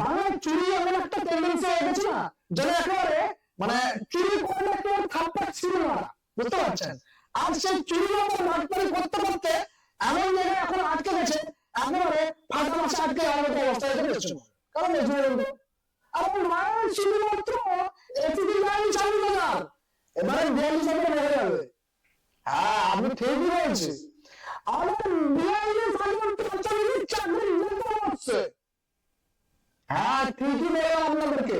বাংলায় চুরি এমন একটা টেন্ডেন্সি হয়ে গেছে না, যেন একেবারে মানে চুরি করলে একেবারে থাপ্পা ছিল না বুঝতে পারছেন? আর সেই চুরি মাঠপাড়ি করতে করতে এমন জায়গায় এখন আটকে গেছে, একেবারে ফাঁকা মাসে আটকে মতো অবস্থা হয়ে গেছে। কারণ মেজুরেন্ট আর মায়ের শুধুমাত্র এসিডি লাইন চালু হাজার এবারে বিয়াল্লিশ হাজার বেড়ে যাবে। হ্যাঁ আমি ঠিকই বলছি আমার বিয়াল্লিশ হাজার চাকরি হচ্ছে। হ্যাঁ ঠিকই বললাম আপনাদেরকে।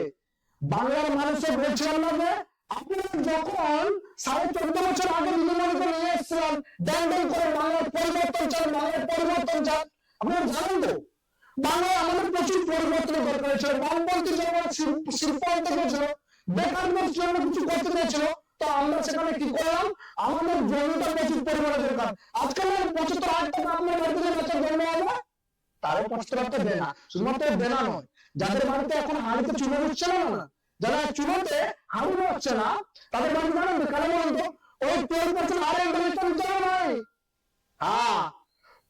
বাংলার মানুষের বলছিলাম না আপনারা যখন সাড়ে চোদ্দ বছর আগে দিদিমণিকে নিয়ে এসেছিলাম ড্যান ড্যান করে বাংলার পরিবর্তন চান, বাংলার পরিবর্তন চান। আপনারা জানেন তো, বাংলায় আমাদের প্রচুর পরিবর্তনের দরকার ছিল বামপন্থী জন্য শিল্পায়িত হয়েছিল বেকারদের জন্য কিছু করতে চেয়েছিল তো আমরা সেখানে কি করলাম? আমাদের জমিটা প্রচুর পরিমাণে দরকার। আজকাল পঁচাত্তর হাজার টাকা আপনার বাড়িতে বাচ্চা জন্ম হবে তারও হাজার টাকা দেনা শুধুমাত্র দেনা নয়, যাদের বাড়িতে এখন হাড়িতে চুলো হচ্ছে না না যারা চুলোতে হাড়ি হচ্ছে না, তাদের বাড়িতে জানেন তো কেন ওই টুয়েলভ পার্সেন্ট আরও ইন্টারেস্ট দিতে হবে নয় হ্যাঁ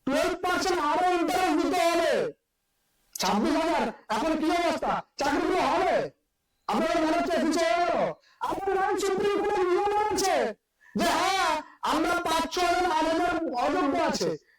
টুয়েলভ পার্সেন্ট আরও ইন্টারেস্ট দিতে হবে। ছাব্বিশ হাজার, এখন কি অবস্থা? চাকরিগুলো হবে। আপনার মনে হচ্ছে আপনার নাম সুপ্রিম কোর্টের নিয়ম আছে যে হ্যাঁ আমরা পাঁচ ছ হাজার হাজার অযোগ্য আছে।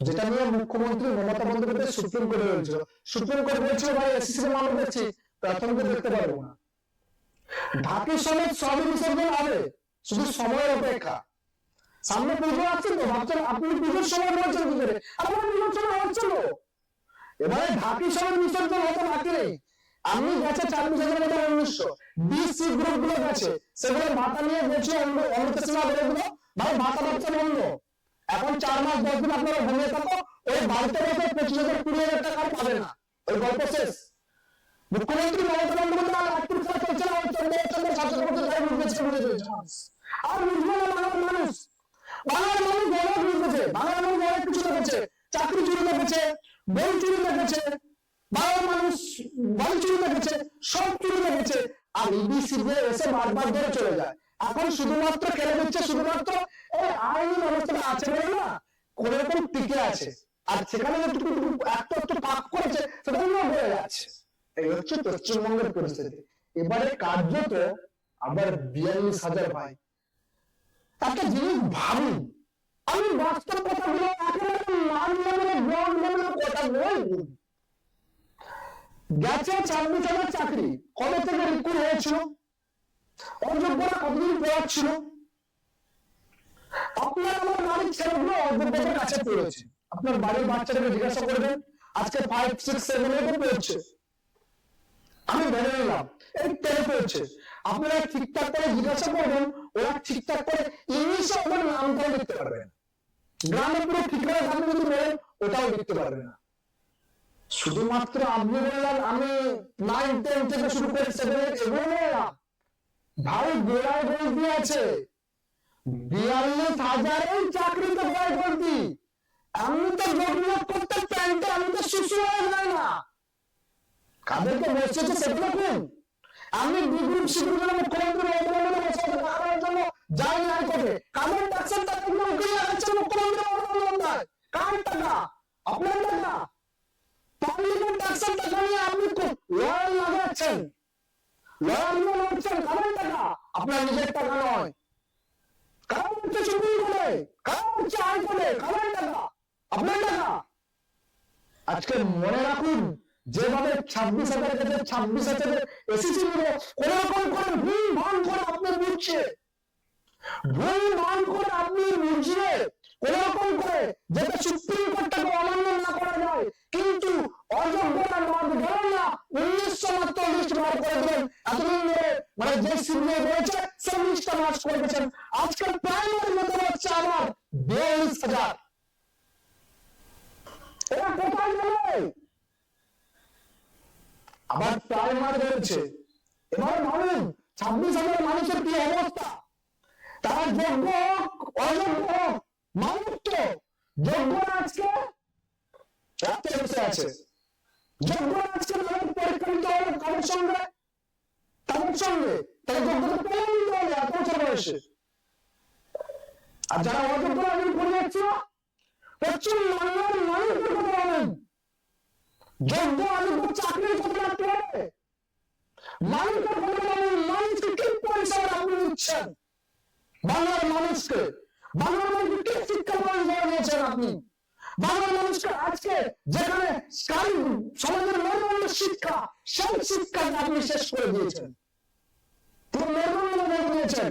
যেটা নিয়ে মুখ্যমন্ত্রী মমতা বন্দ্যোপাধ্যায় সুপ্রিম কোর্টে বলছিল সুপ্রিম কোর্ট বলছিল, ভাই, এসএসসি মামলা দেখছি প্রাথমিক দেখতে পারব না। ঢাকি সমেত সবই বিসর্জন হবে শুধু সময়ের অপেক্ষা। সামনে পুজো আসছে তো, ভাবছেন আপনি পুজোর সময় বলছেন করে আপনার পুজোর সময় হচ্ছিল। এবারে ঢাকি সমেত বিসর্জন হতে বাকি নেই। আমি গেছে চার হাজার মধ্যে উনিশশো। বিসি গ্রুপগুলো গেছে। সেগুলো ভাতা নিয়ে গেছে বলে দিল ভাই, ভাতা পাচ্ছে বন্ধ। এখন চার মাস, দশ দিন আপনারা ঘুমিয়ে থাকো ওই বাড়িতে বসে পঁচিশ হাজার, কুড়ি হাজার টাকা পাবে না। ওই গল্প শেষ। মুখ্যমন্ত্রী মমতা বন্দ্যোপাধ্যায় আত্মীয় চন্দ্র চন্দ্র শাসন করতে বুঝেছে বুঝে চলেছে মানুষ। আর বুঝবে না বাংলার মানুষ। বাংলার মানুষ অনেক বুঝেছে বাংলার মানুষ অনেক কিছু দেখেছে চাকরি চুরি দেখেছে বই চুরি দেখেছে বাংলার মানুষ বাড়ি চুরি দেখেছে সব চুরি দেখেছে আর ইবিসি দিয়ে এসে বারবার ধরে চলে যায়। এখন শুধুমাত্র কেন দিচ্ছে শুধুমাত্র আইনি ব্যবস্থাটা আছে বলে না কোন টিকে আছে। আর সেখানে যেটুকু পাক করেছে, সেটা হয়ে যাচ্ছে। এই হচ্ছে পশ্চিমবঙ্গের পরিস্থিতি। এবারে কার্যত আবার বিয়াল্লিশ হাজার ভাই একটা জিনিস ভাবি আমি বাস্তব কথাগুলো একেবারে মান লেভেলে ব্লগ লেভেলে কথাগুলো বলি গেছে ছাব্বিশ হাজার চাকরি। কবে থেকে রিক্রুট হয়েছিল অযোগ্যরা কতদিন পড়াচ্ছিল আপনার আমার বাড়ির ছেলেগুলো অযোগ্যদের কাছে পড়েছে। আপনার বাড়ির জিজ্ঞাসা করবেন, আজকে ফাইভ সিক্স সেভেন এইটে পড়ছে আমি ধরে নিলাম, এই টেনে পড়ছে আপনারা ঠিকঠাক করে জিজ্ঞাসা করবেন, ওরা ঠিকঠাক করে ইংলিশে ওদের নামটাও লিখতে পারবে না। গ্রামে পুরো ঠিকানা আপনি যদি বলেন, ওটাও লিখতে পারবে না। শুধুমাত্র আপনি বললেন আমি নাইন টেন থেকে শুরু করে সেভেন এগুলো বললাম ভাই গোড়ায় বই দিয়েছে বিয়াল্লিশ হাজারের চাকরিতে ভয় ভর্তি আমি তো যোগযোগ করতে প্যান্টে আমি তো শিশু হয়ে যায় না। কাদেরকে বসেছে সেটা দেখুন আমি বিগ্রুপ শিবির মুখ্যমন্ত্রী মমতা বন্দ্যোপাধ্যায় বসে কারণের জন্য যাই না করে। কাদের ট্যাক্সের টাকাগুলো উঠিয়ে রাখছে মুখ্যমন্ত্রী মমতা বন্দ্যোপাধ্যায় কার টাকা? আপনার টাকা? পাবলিকের টাকা নিয়ে আপনি লয়াল লাগাচ্ছেন লয়াল নিয়ে কাদের টাকা আপনার নিজের টাকা নয়। কারণ হচ্ছে সুপ্রিম কোর্টে কারণ হচ্ছে হাইকোর্টে কাদের টাকা আপনার টাকা আজকে মনে রাখুন যেভাবে ছাব্বিশ হাজার কাছে ছাব্বিশ হাজারের এসেছি নিয়ে কোন রকম করে ভুল ভালো করে আপনি বুঝছে ভুল ভালো করে আপনি বুঝিয়ে কোন রকম করে যেটা যোগ্য অযোগ্য মানুষ যোগ্য আজকে? আছে। যোগ্য আজকে মানুষ পরীক্ষা দিতে হবে কারোর সঙ্গে? তাদের সঙ্গে তাই যোগ্যতা পেয়ে নিতে হবে এত বছর বয়সে আর যারা অযোগ্য আমি করে যাচ্ছি পশ্চিম বাংলার কথা বলেন যোগ্য অযোগ্য চাকরি করতে রাখতে হবে মানুষের কথা বাংলার মানুষকে বাংলার মানুষকে শিক্ষা পরিষেবা দিয়েছেন আপনি? বাংলার মানুষকে আজকে যেখানে সমাজের মেরুদণ্ড শিক্ষা, সেই শিক্ষাকে আপনি শেষ করে দিয়েছেন। পুরো মেরুদণ্ড ভেঙে দিয়েছেন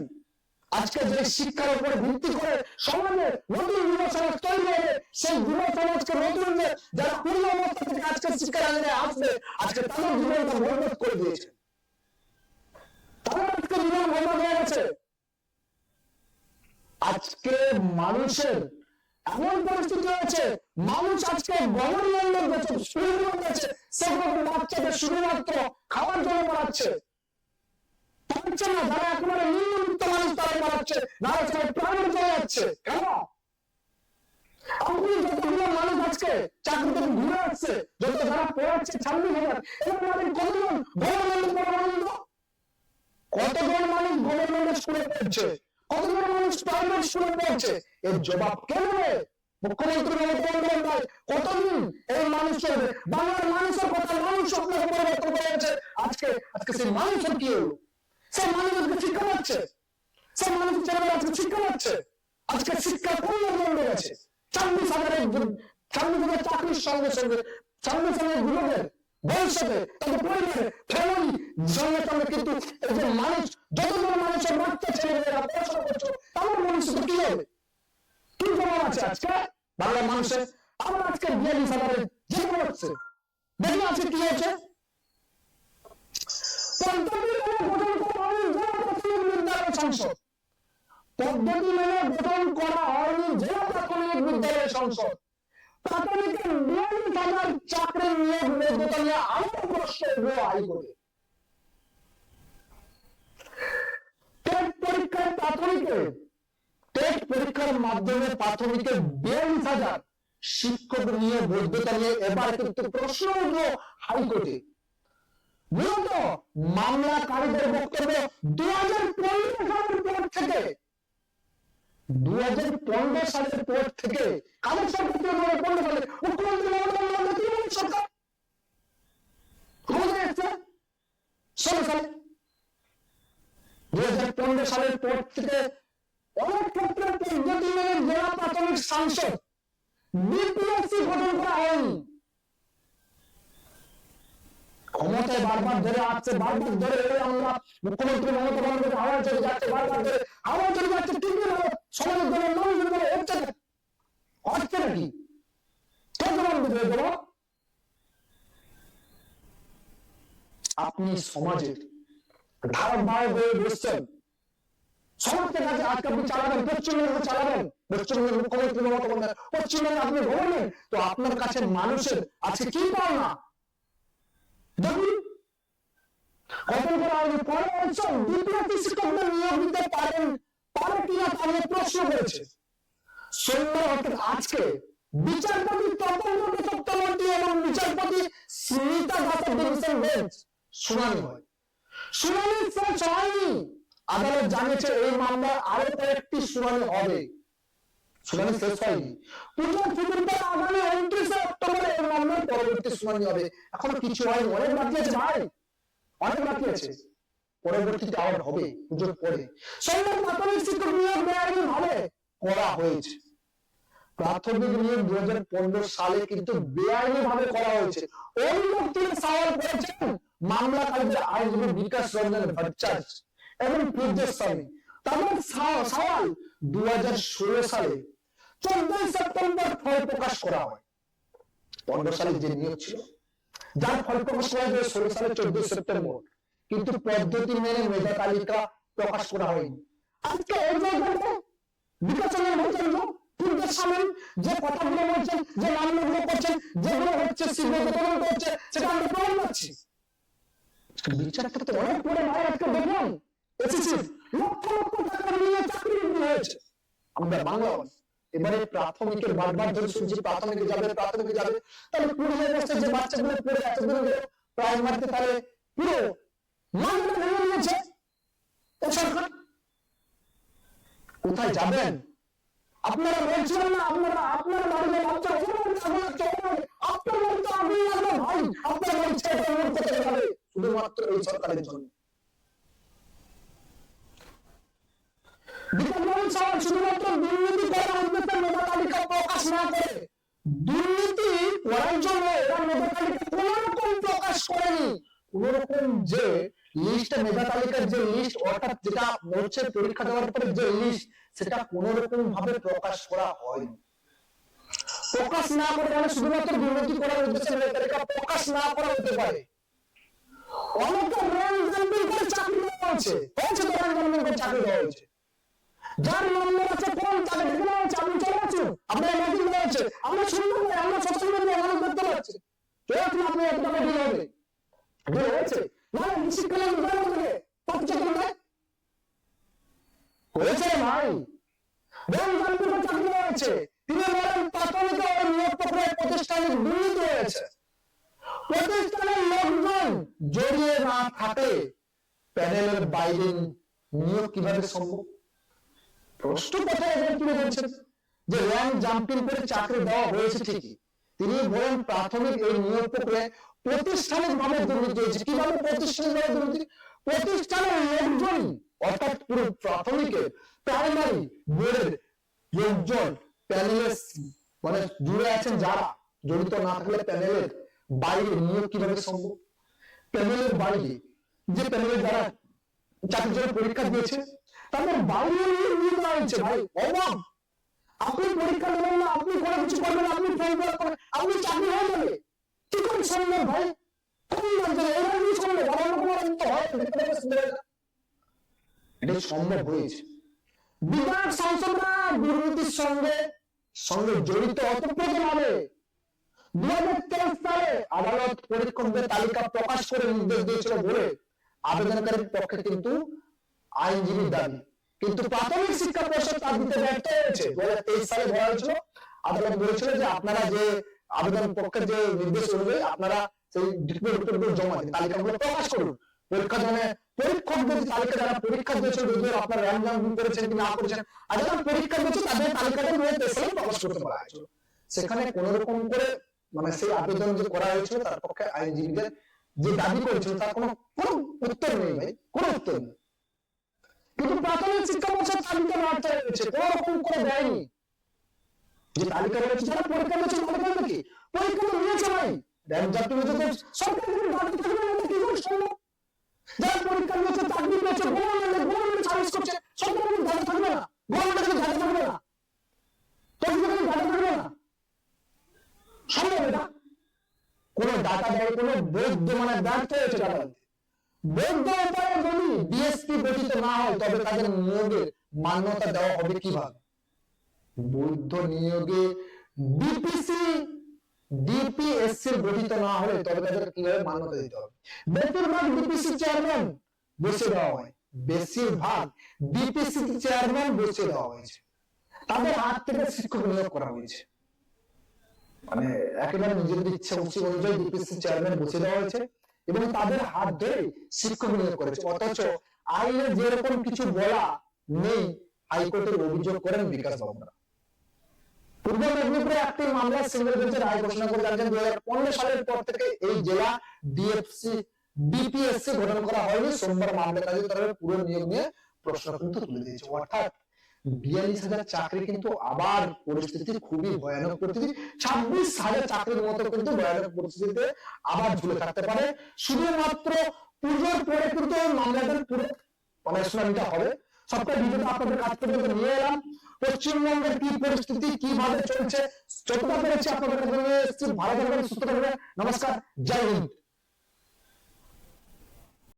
আজকে যে শিক্ষার উপরে ভিত্তি করে সমাজে নতুন যুব সমাজ তৈরি হবে সেই যুব সমাজকে নতুন যারা পূর্ণ অবস্থা থেকে আজকে আঙিনে আসবে, আজকে তাদের জীবনটা বরবাদ করে দিয়েছে তাদের আজকে জীবন বরবাদ হয়ে গেছে আজকে মানুষের এমন পরিস্থিতি হয়েছে, মানুষ আজকে গভর্নমেন্টের শুরু করে দিয়েছে সেগুলো বাচ্চাদের শুধুমাত্র খাওয়ার জন্য পারছে না, যারা একেবারে মানুষ তারা যারা চলে যাচ্ছে। কেন? আপনি যতগুলো মানুষ আজকে চাকরি থেকে ঘুরে আসছে, যত যারা পড়াচ্ছে ছাব্বিশ হাজার এরকম আপনি কতজন গভর্নমেন্ট কতজন মানুষ গভর্নমেন্ট স্কুলে পড়ছে? কতজন এর জবাব কে মুখ্যমন্ত্রী মমতা বন্দ্যোপাধ্যায় কতদিন এই মানুষ চলবে বাংলার মানুষের কথা মানুষ আপনাকে পরিবর্তন করে আজকে আজকে সেই মানুষের কি হলো? শিক্ষা পাচ্ছে। মানুষ আজকে শিক্ষা পাচ্ছে। আজকে শিক্ষা বন্ধ গেছে ছাব্বিশ হাজারের ছাব্বিশ হাজার চাকরির সঙ্গে সঙ্গে, ছাব্বিশ হাজার যুবকের ভবিষ্যতে তাদের পরিবারে ফ্যামিলি সঙ্গে সঙ্গে কিন্তু মানুষ, যতগুলো মানুষের বাচ্চা ছেলেমেয়েরা পড়াশোনা করছে তাদের ভবিষ্যতে কি হবে। কি জবাব আছে আজকে? বাংলার মানুষের আবার আজকে বিয়াল্লিশ হাজারের যে হচ্ছে। দেখি আজকে কি হয়েছে? সংসদ। পদ্ধতি মেনে গঠন করা হয়নি জেলা প্রাথমিক বিদ্যালয় সংসদ। প্রাথমিকের বিয়াল্লিশ হাজার চাকরি নিয়োগ যোগ্যতা নিয়ে আরও প্রশ্ন উঠল হাইকোর্টে। পরীক্ষায় প্রাথমিকে টেট পরীক্ষার মাধ্যমে প্রাথমিকে বিয়াল্লিশ হাজার শিক্ষক নিয়ে বৈধতা নিয়ে এবার কিন্তু প্রশ্ন উঠল হাইকোর্টে। মূলত মামলাকারীদের বক্তব্য দু হাজার পনেরো সালের পর থেকে দু হাজার পনেরো সালের পর থেকে কাদের সরকার পনেরো সালে মুখ্যমন্ত্রী মমতা বন্দ্যোপাধ্যায় তৃণমূল সরকার ক্ষমতায় এসছে ষোলো সালে দু হাজার পনেরো সালের পর থেকে অনেক ক্ষেত্রে পদ্ধতি মেনে জেলা প্রাথমিক সাংসদ গঠন করা হয়নি ক্ষমতায় বারবার ধরে আসছে, বারবার ধরে আমরা মুখ্যমন্ত্রী মমতা বন্দ্যোপাধ্যায় চলে যাচ্ছে, বারবার ধরে হাওয়া চলে যাচ্ছে না সমাজের জন্য মানুষের জন্য হচ্ছে হচ্ছে নাকি আপনি সমাজের ধারক বাহক হয়ে বসছেন। সমাজকে কাছে আজকে আপনি চালাবেন চালাবেন। পশ্চিমবঙ্গের মুখ্যমন্ত্রী মমতা বন্দ্যোপাধ্যায়? পশ্চিমবঙ্গে আপনি তো আপনার কাছে মানুষের কি পাওনা? দেখুন বিচারপতি তপন এবং বিচারপতি স্মিতা দাসের শুনানি হয়। শুনানি শেষ আদালত জানিয়েছে এই মামলার আরও কয়েকটি শুনানি হবে। শুনানি শেষ হয়নি। পুজোর ছুটির আগামী উনত্রিশে অক্টোবরে এই মামলার পরবর্তী শুনানি হবে। এখনও কিছু হয়নি। অনেক বাকি আছে ভাই। অনেক বাকি আছে। পরবর্তীতে আবার হবে, পুজোর পরে। সোমবার প্রাথমিক শিক্ষক নিয়োগ বেআইনি ভাবে করা হয়েছে। প্রাথমিক নিয়োগ দু হাজার পনেরো সালে কিন্তু বেআইনি ভাবে করা হয়েছে। অভিযোগ তিনি সওয়াল করেছেন মামলাকারীদের আইনজীবী বিকাশ রঞ্জন ভট্টাচার্য। এবং পূজ্যের স্বামী তাদের সওয়াল দু হাজার ষোলো সালে চোদ্দই সেপ্টেম্বর ফল প্রকাশ করা হয়। পনেরো সালে যে নিয়োগ ছিল যার ফল প্রকাশ করা হয় ষোলো সালে চোদ্দই সেপ্টেম্বর। কিন্তু পদ্ধতি মেনে মেধা তালিকা প্রকাশ করা হয়নি। আজকে এই জায়গাতে বিকাশ রঞ্জন ভট্টাচার্য পূর্বের সামনে যে কথাগুলো বলছেন যে মামলাগুলো করছেন যেগুলো হচ্ছে সিবিআই তদন্ত হচ্ছে সেটা আমরা প্রমাণ পাচ্ছি বিচারটা তো অনেক পরে ভাই আজকে দেখুন এসেছি। লক্ষ লক্ষ টাকা নিয়ে চাকরি হয়েছে। আমরা বাংলা এবারে প্রাথমিকের বারবার ধরে শুনছি প্রাথমিকে যাবে প্রাথমিকে যাবে। তাহলে পুরুষের অবস্থায় যে বাচ্চাগুলো পড়ে এতদিন গেল? প্রাইমারিতে তাহলে পুরো ভেঙে নিয়েছে এই সরকার, কোথায় যাবেন? আপনারা বলছিলেন না, আপনারা, আপনার বাচ্চা আপনার চলে আপনার ভাই, আপনার বাড়ি শুধুমাত্র এই সরকারের জন্য। বিকাশবাবু সাহেব শুধুমাত্র দুর্নীতি করার উদ্দেশ্যে মেধা তালিকা প্রকাশ না করে দুর্নীতি করার জন্য এরা মেধা তালিকা কোন রকম প্রকাশ করেনি। কোন রকম যে লিস্ট মেধা তালিকার যে লিস্ট অর্থাৎ যেটা হচ্ছে পরীক্ষা দেওয়ার পরে যে লিস্ট সেটা কোন রকম ভাবে প্রকাশ করা হয়নি। প্রকাশ না করে মানে শুধুমাত্র দুর্নীতি করার উদ্দেশ্যে মেধা তালিকা প্রকাশ না করা হতে পারে। অনেকে র্যাঙ্ক জাম্পিং করে চাকরি দেওয়া হয়েছে। জাম্পিং করে চাকরি দেওয়া হয়েছে। যার নম্বর আছে কোন তাকে ঢেকে হচ্ছে আপনি চলে আসুন আপনার দেওয়া হচ্ছে আমরা শুনতে আমরা সোশ্যাল মিডিয়া মানুষ পাচ্ছি চলে আসুন আপনি এত টাকা ডিল হবে? ডিল হয়েছে না শিক্ষা বিভাগ থেকে তথ্য চাকরি নয় হয়েছে ভাই। জাম্পিং করে চাকরি হয়েছে। তিনি বলেন, প্রাথমিক ও নিয়োগ প্রক্রিয়ায় প্রতিষ্ঠানে দুর্নীতি হয়েছে। প্রতিষ্ঠানের লোকজন জড়িয়ে না থাকে প্যানেলের বাইরে নিয়োগ কীভাবে সম্ভব? প্রশ্ন কথা এখানে তুলে ধরছেন যে র্যাঙ্ক জাম্পিং করে চাকরি দেওয়া হয়েছে ঠিকই। তিনি বলেন, প্রাথমিক এই নিয়োগ প্রক্রিয়ায় প্রতিষ্ঠানিক ভাবে দুর্নীতি হয়েছে কীভাবে প্রতিষ্ঠানিক ভাবে দুর্নীতি? প্রতিষ্ঠানের লোকজন, অর্থাৎ পুরো প্রাথমিকের প্রাইমারি বোর্ডের লোকজন প্যানেলের মানে জুড়ে আছেন যারা, জড়িত না থাকলে প্যানেলের বাইরে নিয়োগ কীভাবে সম্ভব? প্যানেলের বাইরে যে প্যানেলের যারা চাকরির জন্য পরীক্ষা দিয়েছে তাদের নিয়ে ভাই, অবাক। আপনি পরীক্ষা দেবেন না, আপনি কোনো কিছু করবেন আপনি করে আপনি চাকরি হয়ে যাবে। কি করে সম্ভব ভাই? কোন রাজ্যে? এরা কি সম্ভব আমার কোনো তো। এটা সম্ভব হয়েছে। দুর্নীতির সঙ্গে সঙ্গে জড়িত অতপ্রতভাবে দু হাজার তেইশ সালে আদালত পরীক্ষকদের তালিকা প্রকাশ করে নির্দেশ দিয়েছিল বলে আবেদনকারীর পক্ষে কিন্তু আইনজীবীর দাবি। কিন্তু প্রাথমিক শিক্ষা পর্ষদ তা দিতে ব্যর্থ হয়েছে। দু হাজার তেইশ সালে বলা হয়েছিল, আদালত বলেছিল যে আপনারা যে আবেদন পক্ষের যে নির্দেশ অনুযায়ী আপনারা সেই জমা দিন প্রকাশ করুন। পরীক্ষা তালিকা যারা পরীক্ষা র্যাঙ্ক জাম্পিং করেছেন কি না করেছেন, আর পরীক্ষা দিয়েছে, তাদের তালিকাটা প্রকাশ করতে হয়েছিল। সেখানে কোন রকম করে মানে সেই আবেদন যে করা হয়েছিল, তার পক্ষে আইনজীবীদের যে দাবি করেছিল, তার কোনো কোনো উত্তর নেই ভাই, কোনো উত্তর নেই। কিন্তু প্রাথমিক শিক্ষা পর্ষদ তালিকা মারতে হয়েছে কোন রকম করে দেয়নি। যে তালিকা রয়েছে যারা পরীক্ষা দিয়েছে তাদের বলবে কি? পরীক্ষা তো নিয়েছে ভাই। র্যাঙ্ক জাতীয় তো থাকবে কি করে সম্ভব? যারা পরীক্ষা চাকরি পেয়েছে সার্ভিস করছে থাকবে না গভর্নমেন্ট থেকে থাকবে না। তোর থেকে থাকবে না। সম্ভব এটা? কোন ডাটা দেয় কোন বৈধ মানে ব্যর্থ হয়েছে ডাটা বৈধ উপায়ে যদি ডিএসপি গঠিত না হয়, তবে তাদের নিয়োগের মান্যতা দেওয়া হবে কীভাবে? বৈধ নিয়োগে ডিপিসি ডিপিএসসি গঠিত না হলে তবে তাদের কীভাবে মান্যতা দিতে হবে? বেশিরভাগ ডিপিসি চেয়ারম্যান বসে দেওয়া হয়। বেশিরভাগ ডিপিসি চেয়ারম্যান বসে দেওয়া হয়েছে। তাদের হাত থেকে শিক্ষক নিয়োগ করা হয়েছে। মানে একেবারে নিজেদের ইচ্ছা অনুযায়ী ডিপিসি চেয়ারম্যান বসে দেওয়া হয়েছে। এবং তাদের হাত ধরে শিক্ষক নিয়োগ করেছে। অথচ আইনে যেরকম কিছু বলা নেই, হাইকোর্টের অভিযোগ করেন বিকাশ বাবুরা। পূর্ব মেদিনীপুরে একটি মামলা সিঙ্গেল বেঞ্চের রায় ঘোষণা করে জানিয়েছেন দু হাজার পনেরো সালের পর থেকে এই জেলা ডিএফসি, ডিপিএসসি গঠন করা হয়নি। সোমবার মামলা কাজে তারা পুরো নিয়োগ নিয়ে প্রশ্ন কিন্তু তুলে দিয়েছে। অর্থাৎ বিয়াল্লিশ হাজার চাকরি কিন্তু আবার পরিস্থিতি খুবই ভয়ানক পরিস্থিতি। ছাব্বিশ হাজার চাকরির মতো কিন্তু ভয়ানক পরিস্থিতিতে আবার ঝুলে থাকতে পারে। শুধুমাত্র পুজোর পরে কিন্তু মামলাদের পুরো মানে হবে। সবটাই ভিডিওটা আপনাদের কাছ থেকে নিয়ে এলাম। পশ্চিমবঙ্গের কি পরিস্থিতি, কীভাবে চলছে, যতটা পেরেছি আপনাদের কাছে ভালো থাকবেন, সুস্থ থাকবেন। নমস্কার, জয় হিন্দ।